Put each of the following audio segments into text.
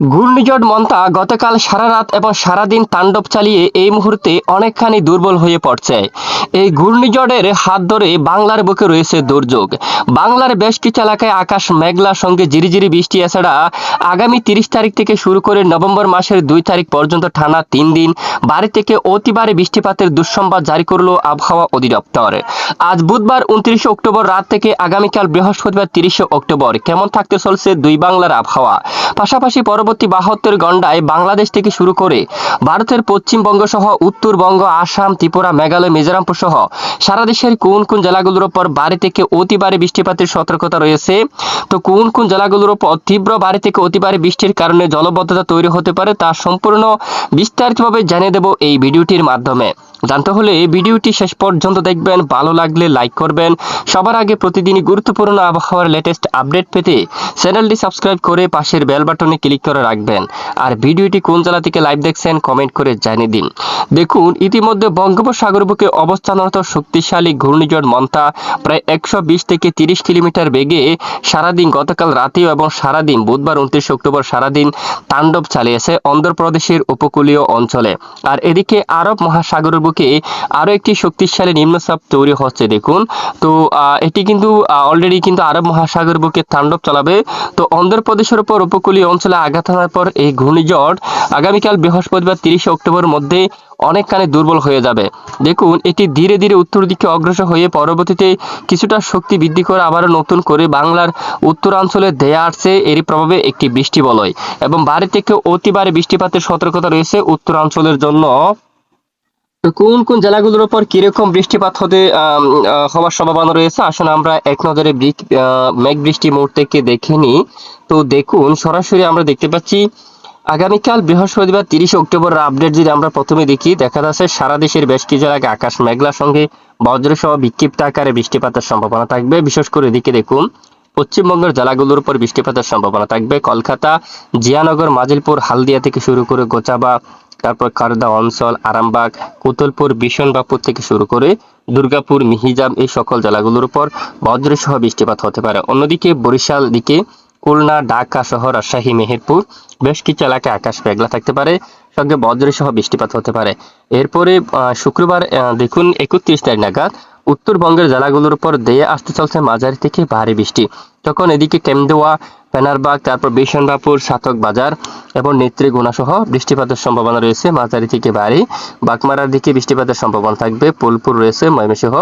ঘূর্ণিঝড় মন্তা গতকাল সারা রাত এবং সারাদিন তাণ্ডব চালিয়ে এই মুহূর্তে অনেকখানি দুর্বল হয়ে পড়ছে। এই ঘূর্ণিঝড়ের হাত ধরে বাংলার বুকে রয়েছে দুর্যোগ। বাংলার বেশ কিছু এলাকায় আকাশ মেঘলার সঙ্গে জিরিজিরি বৃষ্টি, এছাড়া আগামী তিরিশ তারিখ থেকে শুরু করে নভেম্বর মাসের দুই তারিখ পর্যন্ত টানা তিন দিন বাড়ি থেকে অতি ভারী বৃষ্টিপাতের দুঃসংবাদ জারি করল আবহাওয়া অধিদপ্তর। আজ বুধবার উনত্রিশে অক্টোবর রাত থেকে আগামীকাল বৃহস্পতিবার তিরিশে অক্টোবর কেমন থাকতে চলছে দুই বাংলার আবহাওয়া। পাশাপাশি পরবর্তী বাহাত্তর ঘন্টায় বাংলাদেশ থেকে শুরু করে ভারতের পশ্চিমবঙ্গ সহ উত্তরবঙ্গ আসাম, ত্রিপুরা, মেঘালয় মিজোরামপুর সহ সারা দেশের কোন কোন জেলাগুলোর উপর বাড়ি থেকে অতি বৃষ্টিপাতের সতর্কতা রয়েছে? তো কোন কোন জেলাগুলোর উপর তীব্র বাড়ি থেকে অতি বৃষ্টির কারণে জলবদ্ধতা তৈরি হতে পারে তা সম্পূর্ণ বিস্তারিতভাবে জানিয়ে দেব এই ভিডিওটির মাধ্যমে। জানতে হলে এই ভিডিওটি শেষ পর্যন্ত দেখবেন। ভালো লাগলে লাইক করবেন। সবার আগে প্রতিদিনই গুরুত্বপূর্ণ আবহাওয়ার লেটেস্ট আপডেট পেতে চ্যানেলটি সাবস্ক্রাইব করে পাশের বেল বাটনে ক্লিক করে রাখবেন। আর ভিডিওটি কোন জেলা থেকে লাইভ দেখছেন কমেন্ট করে জানিয়ে দিন। দেখুন, ইতিমধ্যে বঙ্গোপসাগর বুকে অবস্থানরত শক্তিশালী ঘূর্ণিঝড় মন্তা প্রায় একশো বিশ থেকে তিরিশ কিলোমিটার বেগে সারাদিন গতকাল রাতেও এবং সারাদিন বুধবার উনত্রিশ অক্টোবর সারাদিন তাণ্ডব চালিয়েছে অন্ধ্রপ্রদেশের উপকূলীয় অঞ্চলে। আর এদিকে আরব মহাসাগরের বুকে আরও একটি শক্তিশালী নিম্নচাপ তৈরি হচ্ছে, দেখুন। তো এটি কিন্তু অলরেডি কিন্তু আরব মহাসাগর বুকে তাণ্ডব চালাবে। তো, অন্ধ্রপ্রদেশের উপর উপকূলীয় অঞ্চলে আঘাত হানার পর এই ঘূর্ণিঝড় আগামীকাল বৃহস্পতিবার তিরিশে অক্টোবরের মধ্যে অনেকখানি দুর্বল হয়ে যাবে। দেখুন, এটি ধীরে ধীরে উত্তর দিকে অগ্রসর হয়ে পরবর্তীতে কিছুটা শক্তি বৃদ্ধি করে আবারও নতুন করে বাংলার উত্তরাঞ্চলে দেয়া আসছে। এরই প্রভাবে একটি বৃষ্টি বলয় এবং বাড়ি থেকে অতি ভারী বৃষ্টিপাতের সতর্কতা রয়েছে উত্তরাঞ্চলের জন্য। কোন কোন জেলাগুলোর উপর কীরকম বৃষ্টিপাত হতে হওয়ার সম্ভাবনা রয়েছে? আসুন আমরা এক নজরে মেঘ বৃষ্টি মুহূর্তকে দেখে নিই তো দেখুন, সরাসরি আমরা দেখতে পাচ্ছি, আগামীকাল বৃহস্পতিবার তিরিশে অক্টোবর আপডেট যদি আমরা প্রথমে দেখি, দেখা যাচ্ছে সারা দেশের বেশ কিছু এলাকায় আকাশ মেঘলার সঙ্গে বজ্রসহ বিক্ষিপ্ত আকারে বৃষ্টিপাতের সম্ভাবনা থাকবে। বিশেষ করে এদিকে দেখুন, পশ্চিমবঙ্গের জেলাগুলোর উপর বৃষ্টিপাতের সম্ভাবনা থাকবে। কলকাতা, জিয়ানগর, মাজিলপুর, হালদিয়া থেকে শুরু করে গোচাবা তারপর কারদা অঞ্চল, আরামবাগ কুতলপুর বিশনবাপুর থেকে শুরু করে দুর্গাপুর, মিহিজাম এই সকল জেলাগুলোর উপর বজ্রসহ বৃষ্টিপাত হতে পারে। অন্যদিকে বরিশাল দিকে খুলনা, ঢাকা সহ রাজশাহী, মেহেরপুর বেশ কিছু এলাকায় আকাশ মেঘলা থাকতে পারে, সঙ্গে বজ্রসহ বৃষ্টিপাত হতে পারে। এরপরে শুক্রবার দেখুন একত্রিশ তারিখ নাগাদ উত্তরবঙ্গের জেলাগুলোর উপর দেয়ে আসতে চলছে মাঝারি থেকে ভারী বৃষ্টি। তখন এদিকে কেমদুয়া পেনারবাগ তারপর বিশনবাপুর সাতক বাজার এবং নেত্রী সহ বৃষ্টিপাতের সম্ভাবনা রয়েছে। মাঝারি থেকে ভারী বাগমারার দিকে বৃষ্টিপাতের সম্ভাবনা থাকবে। পোলপুর রয়েছে, ময়মনসিংহ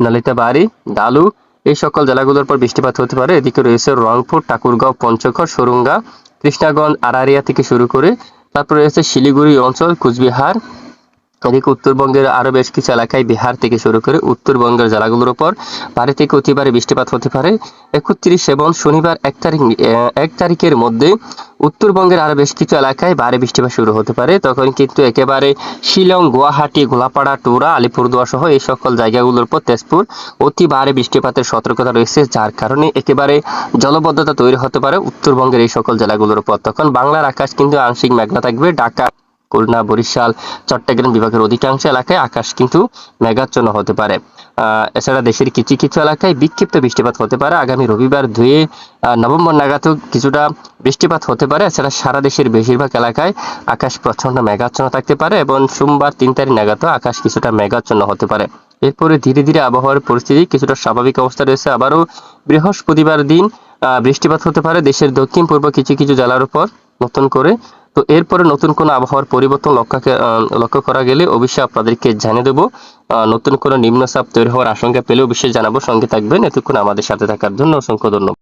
নালিতাবাড়ি ডালু, এই সকল জেলাগুলোর পর বৃষ্টিপাত হতে পারে। এদিকে রয়েছে রংপুর, ঠাকুরগাঁও, পঞ্চগড়, সুরুঙ্গা, কৃষ্ণাগঞ্জ আরারিয়া থেকে শুরু করে, তারপর রয়েছে শিলিগুড়ি অঞ্চল, কুচবিহার এদিকে উত্তরবঙ্গের আরও বেশ কিছু এলাকায় বিহার থেকে শুরু করে উত্তরবঙ্গের জেলাগুলোর উপর ভারী থেকে অতি ভারী বৃষ্টিপাত হতে পারে। একত্রিশ এবং শনিবার এক তারিখ এক তারিখের মধ্যে উত্তরবঙ্গের আরও বেশ কিছু এলাকায় ভারী বৃষ্টিপাত শুরু হতে পারে। তখন কিন্তু একেবারে শিলং, গুয়াহাটি, গোলাপাড়া, টুরা, আলিপুরদুয়ার সহ এই সকল জায়গাগুলোর উপর তেজপুর অতি ভারী বৃষ্টিপাতের সতর্কতা রয়েছে, যার কারণে একেবারে জলবদ্ধতা তৈরি হতে পারে উত্তরবঙ্গের এই সকল জেলাগুলোর উপর। তখন বাংলার আকাশ কিন্তু আংশিক মেঘলা থাকবে। ঢাকা খুলনা, বরিশাল, চট্টগ্রাম বিভাগের অধিকাংশ এলাকায় আকাশ কিন্তু মেঘাচ্ছন্ন হতে পারে। এছাড়া দেশের কিছু কিছু এলাকায় বিক্ষিপ্ত বৃষ্টিপাত হতে পারে। আগামী রবিবার দুয়ে নভেম্বর নাগাদও কিছুটা বৃষ্টিপাত হতে পারে। এছাড়া সারা দেশের বেশিরভাগ এলাকায় আকাশ প্রচণ্ড মেঘাচ্ছন্ন থাকতে পারে এবং সোমবার তিন তারিখ নাগাদও আকাশ কিছুটা মেঘাচ্ছন্ন হতে পারে। এরপরে ধীরে ধীরে আবহাওয়ার পরিস্থিতি কিছুটা স্বাভাবিক অবস্থা রয়েছে। আবারও বৃহস্পতিবার দিন বৃষ্টিপাত হতে পারে। দেশের দক্ষিণ পূর্ব কিছু কিছু জেলার উপর নতুন করে। তো এরপরে নতুন কোনো আবহাওয়ার পরিবর্তন লক্ষ্যকে লক্ষ্য করা গেলে অবশ্যই আপনাদেরকে জানিয়ে দেবো। নতুন কোনো নিম্নচাপ তৈরি হওয়ার আশঙ্কা পেলে অবশ্যই জানাব। সঙ্গে থাকবেন। এতক্ষণ আমাদের সাথে থাকার জন্য অসংখ্য ধন্যবাদ।